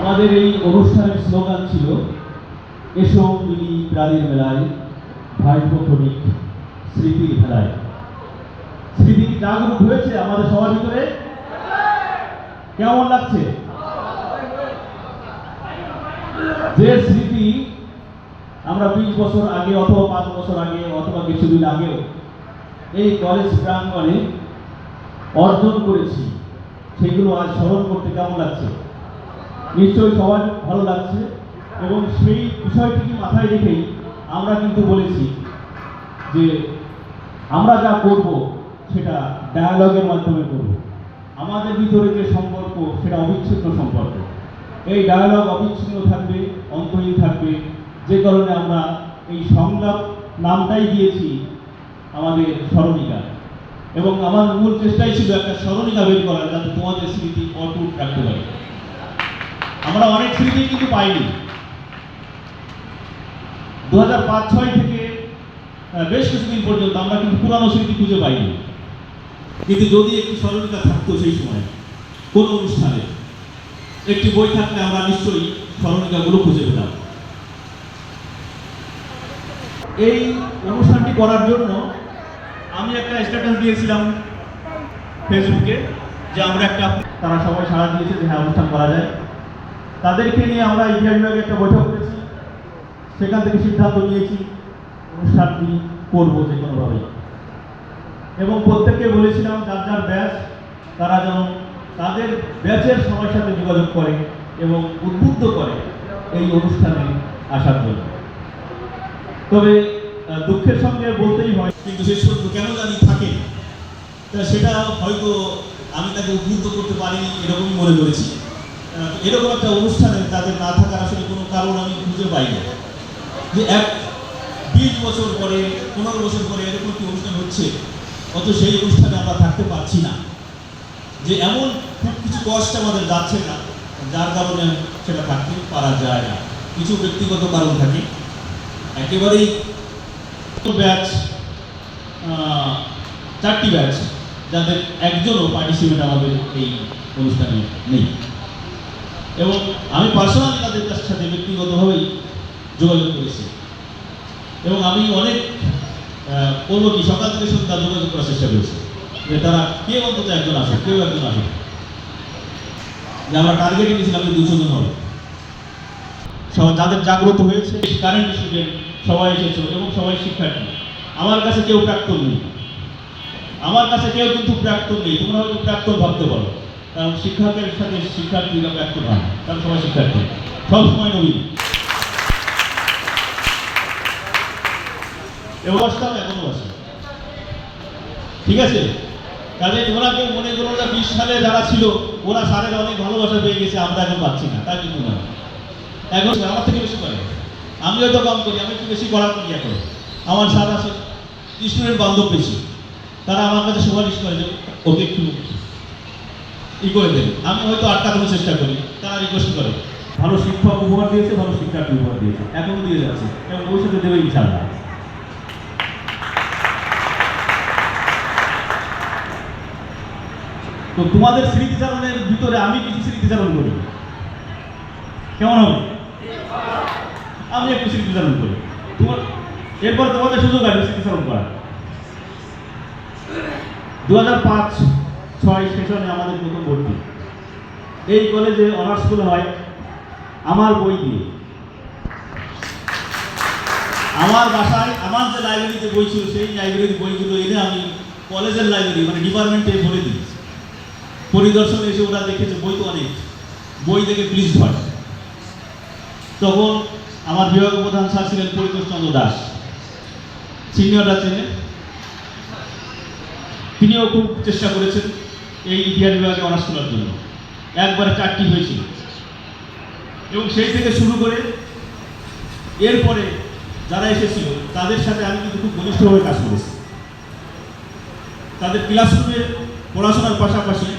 আমাদের এই অনুষ্ঠানের স্লোগান ছিল, এসো মিলি প্রাণীর মেলায় ভাইপো ক্ষণিক স্মৃতির ভেলায়। স্মৃতি জাগরুক হয়েছে আমাদের সবার ভিতরে? কেমন লাগছে? যে স্মৃতি আমরা বিশ বছর আগে অথবা পাঁচ বছর আগে অথবা কিছুদিন আগেও এই কলেজ প্রাঙ্গণে অর্জন করেছি, সেগুলো আজ স্মরণ করতে কেমন লাগছে? নিশ্চয়ই সবার ভালো লাগছে। এবং সেই বিষয়টিকে মাথায় রেখেই আমরা কিন্তু বলেছি যে আমরা যা করব, সেটা ডায়ালগের মাধ্যমে করব। আমাদের ভিতরে যে সম্পর্ক, সেটা অবিচ্ছিন্ন সম্পর্ক। এই ডায়ালগ অবিচ্ছিন্ন থাকবে, অন্তহীন থাকবে। যে কারণে আমরা এই সংলাপ নামটাই দিয়েছি আমাদের স্মরণিকা। এবং আমার মূল চেষ্টাই ছিল একটা স্মরণিকা বের করার, যাতে তোমাদের স্মৃতি অটুট রাখতে পারে। আমরা অনেক স্মৃতি কিন্তু পাইনি। দু হাজার পাঁচ, ছয় থেকে বেশ কিছুদিন পর্যন্ত আমরা কিন্তু পুরানো স্মৃতি খুঁজে পাইনি। কিন্তু যদি একটি স্মরণিকা থাকতো সেই সময়, কোন অনুষ্ঠানে, একটি বই থাকলে আমরা নিশ্চয়ই স্মরণিকাগুলো খুঁজে পেতাম। এই অনুষ্ঠানটি করার জন্য আমি একটা স্ট্যাটাস দিয়েছিলাম ফেসবুকে যে আমরা একটা তারা সবাই সাড়া দিয়েছে যে হ্যাঁ অনুষ্ঠান করা যায়। তাদেরকে নিয়ে আমরা ইতিহাস বিভাগে একটা বৈঠক করেছি। সেখান থেকে সিদ্ধান্ত নিয়েছি অনুষ্ঠানটি করব যে কোনোভাবে এবং প্রত্যেককে বলেছিলাম, যার যার ব্যাচ, তারা যেন তাদের ব্যাচের সবার সাথে যোগাযোগ করে এবং উদ্বুদ্ধ করে এই অনুষ্ঠানে আসার জন্য। তবে দুঃখের সঙ্গে বলতেই হয়, কিন্তু শেষ পর্যন্ত কেন জানি থাকে, তা সেটা হয়তো আমি তাকে উদ্বুদ্ধ করতে পারিনি, এরকমই মনে করেছি। এরকম একটা অনুষ্ঠানে তাদের না থাকার আসলে কোনো কারণ আমি খুঁজে পাই না। যে এক, বিশ বছর পরে, পনেরো বছর পরে এরকম একটি অনুষ্ঠান হচ্ছে অত সেই অনুষ্ঠানে আমরা থাকতে পারছি না। যে এমন খুব কিছু কষ্ট আমাদের যাচ্ছে না, যার কারণে সেটা থাকতে পারা যায় না। কিছু ব্যক্তিগত কারণ থাকে। একেবারেই ব্যাচ চারটি ব্যাচ, যাদের একজনও পার্টিসিপেট আমাদের এই অনুষ্ঠানে নেই। এবং আমি পার্সোনালি তাদের কাছ সাথে ব্যক্তিগতভাবেই যোগাযোগ করেছি। এবং আমি অনেক করব কি, সকাল থেকে সন্ধ্যা যোগাযোগ করার চেষ্টা করেছি। যে তারা কে অন্তত একজন আসে কেউ একজন আসে যে আমরা টার্গেটে নিয়েছিলাম যে দুশো জন হবে। সবাই যাদের জাগ্রত হয়েছে কারেন্ট স্টুডেন্ট সবাই এসেছে এবং সবাই শিক্ষার্থী। আমার কাছে কেউ প্রাক্তন নেই। আমার কাছে কেউ কিন্তু প্রাক্তন নেই, তোমরা হয়তো প্রাক্তন ভাবতে পারো। কারণ শিক্ষকের সাথে শিক্ষার্থীরা প্রাক্তন হয়। কারণ সবাই শিক্ষার্থী। সবসময় নবীন। এবং এখনও বসে ঠিক আছে? কাজে কেউ মনে করো না বিশ সালে যারা ছিল, ওরা স্যারের অনেক ভালোবাসা পেয়ে গেছে, আমরা এখন পাচ্ছি না। তা কিন্তু না। এখন আমার থেকে বেশি করে। আমি হয়তো কম করি, আমি একটু বেশি করার করি। এখন আমার স্যার আছে, স্টুডেন্ট বান্ধব বেশি। তারা আমার কাছে সুপারিশ করে যে, ওকে একটু ই করে দেবে। আমি হয়তো আটকানোর চেষ্টা করি। তারা রিকোয়েস্ট করে। ভালো শিক্ষক উপহার দিয়েছে, ভালো শিক্ষার্থী উপহার দিয়েছে। এখনও দিয়ে যাচ্ছে। এবং ভবিষ্যতে দেবে ইনশাল্লাহ তো তোমাদের স্মৃতিচারণের ভিতরে আমি কিছু স্মৃতিচারণ করি। কেমন হবে? আমি একটু স্মৃতিচারণ করি। তোমার এরপর তোমাদের সুযোগ আছে স্মৃতিচারণ করার। দু হাজার পাঁচ ছয় সেশনে আমাদের প্রথম ভর্তি। এই কলেজে অনার্স স্কুল হয় আমার বই দিয়ে। আমার বাসায়, আমার যে লাইব্রেরিতে বই ছিল, সেই লাইব্রেরির বইগুলো এনে আমি কলেজের লাইব্রেরি মানে ডিপার্টমেন্টে ভরে দিই পরিদর্শন এসে ওরা দেখেছে, বই তো অনেক। বই দেখে প্লিজ হয়। তখন আমার বিভাগ প্রধান স্যার ছিলেন পরিতোষ চন্দ্র দাস। সিনিয়ররা চেনে। তিনিও খুব চেষ্টা করেছেন। এই ইতিহাস বিভাগে অনার্স করার জন্য। একবারে চারটি হয়েছিল। এবং সেই থেকে শুরু করে এরপরে যারা এসেছিল, তাদের সাথে আমি কিন্তু খুব ঘনিষ্ঠভাবে কাজ করেছি। তাদের ক্লাসরুমে পড়াশোনার পাশাপাশি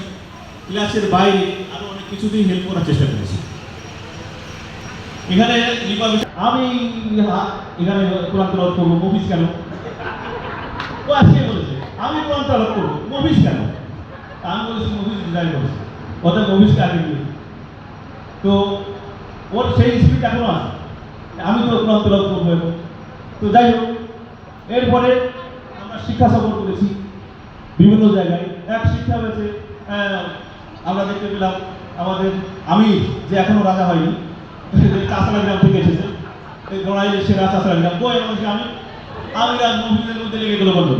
ক্লাসের বাইরে আরও অনেক কিছুতেই হেল্প করার চেষ্টা করেছি। এখানে আমি এখানে কোরআন করব মফিস কেন? ও আজকে বলেছে, আমি কোরআন করব মফিস কেন? আমি বলেছি মফিস ডিজাইন করেছে। অর্থাৎ মফিসকে আগে দিয়ে তো ওর সেই স্পিড এখনও আছে। আমি তো ক্লান্ত লক্ষ্য করব তো যাই হোক, এরপরে আমরা শিক্ষা সফর করেছি বিভিন্ন জায়গায়। এক শিক্ষা হয়েছে আমরা দেখতে পেলাম আমাদের আমি যে এখনও রাজা হয়নি চাষাড়া গ্রাম থেকে এসেছে। এই গড়াইলে সেরা চাষাড়া গ্রাম। সে আমি আমি মহিলাদের মধ্যে লেগে গেল বন্ধ।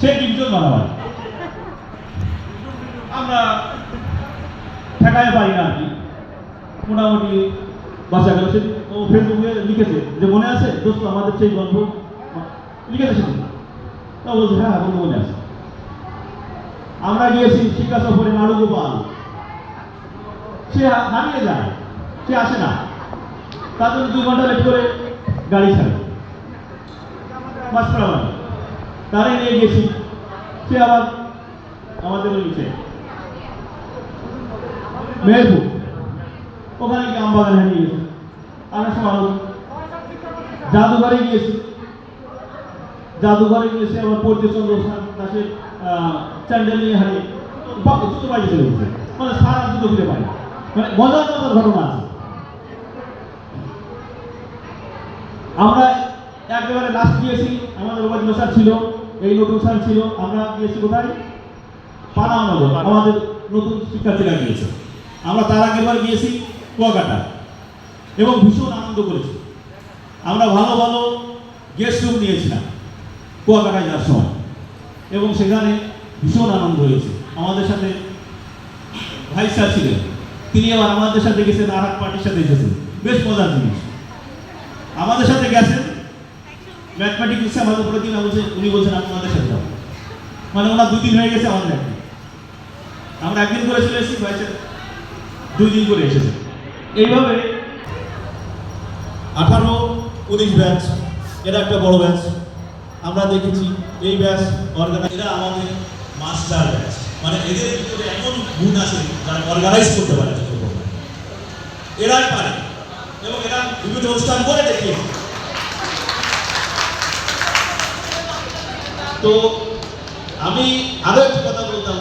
সে ডিভিশন বানাবার আমরা ঠেকায় পারি না আর কি। মোটামুটি বাসা গেল। সে ও ফেসবুকে লিখেছে যে মনে আছে? দোস্ত আমাদের সেই গল্প লিখেছে তা বলছে হ্যাঁ হ্যাঁ, বলতে মনে আছে। আমরা গিয়েছি শিক্ষা সফরে নাড়ু গোপাল সে হারিয়ে যায়। সে আসে না। তার জন্য দুই ঘণ্টা লেট করে গাড়ি ছাড়ে। বাড়ি তারে নিয়ে গেছি সে আবার আমাদের নিচে। মেহেরপুর। ওখানে গিয়ে আমবাগান হারিয়ে গেছে। আমরা সব আরও জাদুঘরে গিয়েছি। জাদুঘরে গিয়েছে আবার পড়তে চন্দ্র দাসের চ্যান্ডেল নিয়ে হারিয়ে জুতো বাড়ি চলে গেছে। মানে সারা জুতো ফিরে পাই। মানে মজার মজার ঘটনা আছে। আমরা একেবারে লাস্ট গিয়েছি। আমাদের ওবায়দুল স্যার ছিল, এই নতুন স্যার ছিল, আমরা গিয়েছি কোথায়? পানামনগর। আমাদের নতুন শিক্ষার্থীরা গিয়েছে। আমরা তার আগেবার গিয়েছি কুয়াকাটা এবং ভীষণ আনন্দ করেছি। আমরা ভালো ভালো গেস্ট রুম নিয়েছিলাম কুয়াকাটায় যাওয়ার সময় এবং সেখানে ভীষণ আনন্দ হয়েছে। আমাদের সাথে ভাই স্যার ছিলেন। তিনি আবার আমাদের সাথে গেছেন আর পার্টির সাথে এসেছেন বেশ মজার জিনিস। আমাদের সাথে গেছেন ম্যাথমেটিক্স আমাদের উপরে দিন বলছে, উনি বলছেন, আমি আমাদের সাথে যাব। মানে ওনার দুদিন হয়ে গেছে আমাদের একদিন। আমরা একদিন করে চলে এসেছি, ভাই স্যার দুই দিন করে এসেছে। এইভাবে আঠারো, উনিশ ব্যাচ এটা একটা বড় ব্যাচ। আমরা দেখেছি এই ব্যাচ অর্গানাইজ এরা আমাদের মাস্টার ব্যাচ। মানে এদের ভিতরে এমন গুণ আছে যারা অর্গানাইজ করতে পারে। এরাই পারে। এবং এরা বিভিন্ন অনুষ্ঠান করে দেখিয়েছে। তো আমি আরও একটি কথা বলতাম